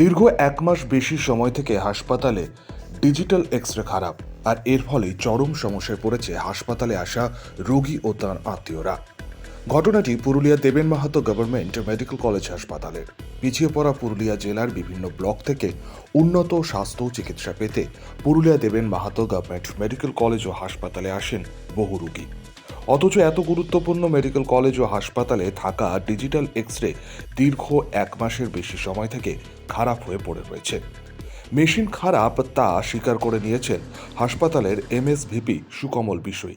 দীর্ঘ এক মাস বেশি সময় থেকে হাসপাতালে ডিজিটাল এক্স রে খারাপ, আর এর ফলে চরম সমস্যায় পড়েছে হাসপাতালে আসা রোগী ও তার আত্মীয়রা। ঘটনাটি Purulia Deben Mahato government medical college হাসপাতালের। পিছিয়ে পড়া পুরুলিয়া জেলার বিভিন্ন ব্লক থেকে উন্নত স্বাস্থ্য চিকিৎসা পেতে Purulia Deben Mahato government medical college ও হাসপাতালে আসেন বহু রোগী। অথচ এত গুরুত্বপূর্ণ মেডিকেল কলেজ ও হাসপাতালে থাকা ডিজিটাল এক্স রে দীর্ঘ এক মাসের বেশি সময় থেকে খারাপ হয়ে পড়ে রয়েছে। মেশিন খারাপ তা স্বীকার করে নিয়েছেন হাসপাতালের এমএসভিপি সুকমল বিষয়ী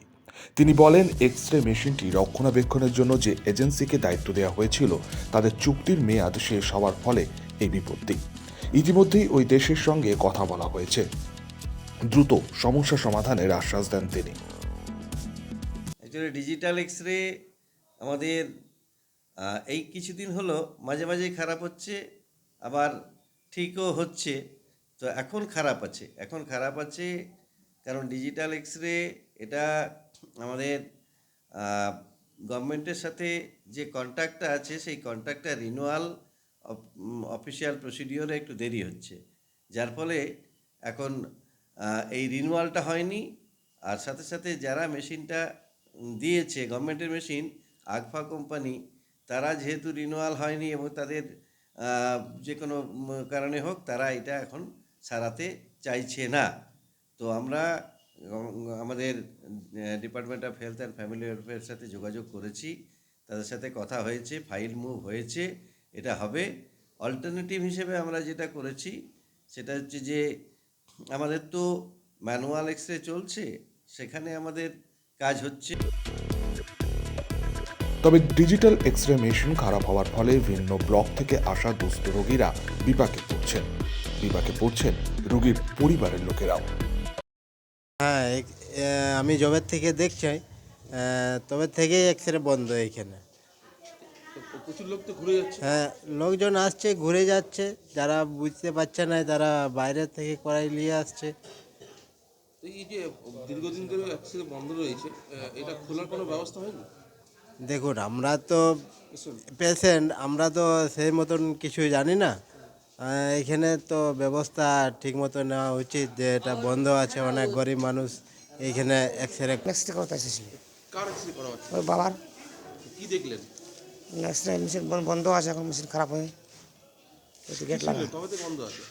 তিনি বলেন এক্স রে মেশিনটি রক্ষণাবেক্ষণের জন্য যে এজেন্সিকে দায়িত্ব দেওয়া হয়েছিল, তাদের চুক্তির মেয়াদ শেষ হওয়ার ফলে এই বিপত্তি। ইতিমধ্যেই ওই দেশের সঙ্গে কথা বলা হয়েছে। দ্রুত সমস্যা সমাধানের আশ্বাস দেন তিনি। অ্যাকচুয়ালি ডিজিটাল এক্স রে আমাদের এই কিছুদিন হলো মাঝে মাঝেই খারাপ হচ্ছে, আবার ঠিকও হচ্ছে। তো এখন খারাপ আছে, এখন খারাপ আছে কারণ ডিজিটাল এক্স রে এটা আমাদের গভর্নমেন্টের সাথে যে কন্ট্রাক্টটা আছে, সেই কন্ট্রাক্টটা রিনুয়াল অফিসিয়াল প্রসিডিওরে একটু দেরি হচ্ছে। যার ফলে এখন এই রিনুয়ালটা হয়নি, আর সাথে সাথে যারা মেশিনটা দিয়েছে গভর্নমেন্টের মেশিন আগফা কোম্পানি, তারা যেহেতু রিনুয়াল হয়নি এবং তাদের যে কোনো কারণে হোক তারা এটা এখন সারাতে চাইছে না। তো আমরা, আমাদের department of health and family ওয়েলফেয়ারের সাথে যোগাযোগ করেছি, তাদের সাথে কথা হয়েছে ফাইল মুভ হয়েছে, এটা হবে। অল্টারনেটিভ হিসেবে আমরা যেটা করেছি, সেটা হচ্ছে যে, আমাদের তো ম্যানুয়াল এক্স রে চলছে, সেখানে আমাদের কাজ হচ্ছে। তবে ডিজিটাল এক্স রে মেশিন খারাপ হওয়ার ফলে ভিন্ন ব্লক থেকে আসা দুস্থ রোগীরা বিপাকে পড়ছেন। বিপাকে পড়ছেন রোগীর পরিবারের লোকেরাও। হ্যাঁ এক- আমি জবের থেকে দেখছি তবে থেকেই এক্স রে বন্ধ এইখানে প্রচুর লোক তো ঘুরে যাচ্ছে। হ্যাঁ লোকজন আসছে ঘুরে যাচ্ছে যারা বুঝতে পারছে না তারা বাইরে থেকে করাই নিয়ে আসছে। এই যে দীর্ঘদিন ধরে বন্ধ রয়েছে এটা খোলার কোনো ব্যবস্থা হয়নি? দেখুন আমরা তো পেশেন্ট আমরা তো সেই মতন কিছু জানি না। এখানে তো ব্যবস্থা ঠিক মতো নেওয়া উচিত যে এটা বন্ধ আছে অনেক গরিব মানুষ এইখানে এক্স রে নেক্সট করতে এসেছিল ওই বাবার। কি দেখলেন? নেক্সট মেশিন বন্ধ আছে এখন মেশিন খারাপ হয়ে গেট লাগা বন্ধ আছে?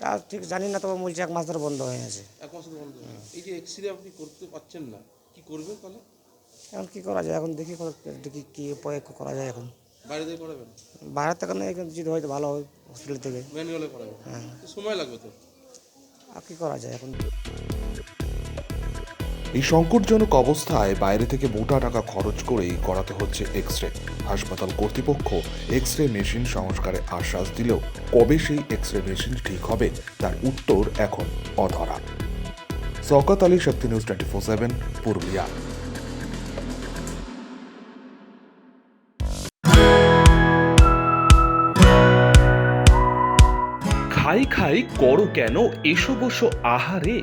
তা ঠিক জানি না তবে বলছি এক মাস ধরে বন্ধ হয়ে আছে এক মাস ধরে বন্ধ। এই যে এক্সরে আপনি করতে পারছেন না কি করবেন তাহলে? এখন কী করা যায়? এখন দেখি দেখি কী উপায় করা যায় এখন। বাইরে থেকে করাবেন? বাইরে থেকে না এখন যদি হয়তো ভালো হয় হসপিটাল থেকে। ম্যানুয়ালে করাবেন। হ্যাঁ। সময় লাগবে তো? আর কী করা যায় এখন? এই সংকটজনক অবস্থায় বাইরে থেকে মোটা টাকা খরচ করেই করাতে হচ্ছে এক্স রে হাসপাতাল কর্তৃপক্ষ এক্স রে মেশিন সংস্কারে আশ্বাস দিলেও কবে সেই এক্স রে মেশিন ঠিক হবে, তার উত্তর এখন অধরা। Shaukat Ali, Shakti news twenty four seven, Purulia. খাই খাই করো কেন? এসো বসো আহারে।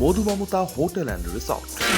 Madhumamata hotel and resort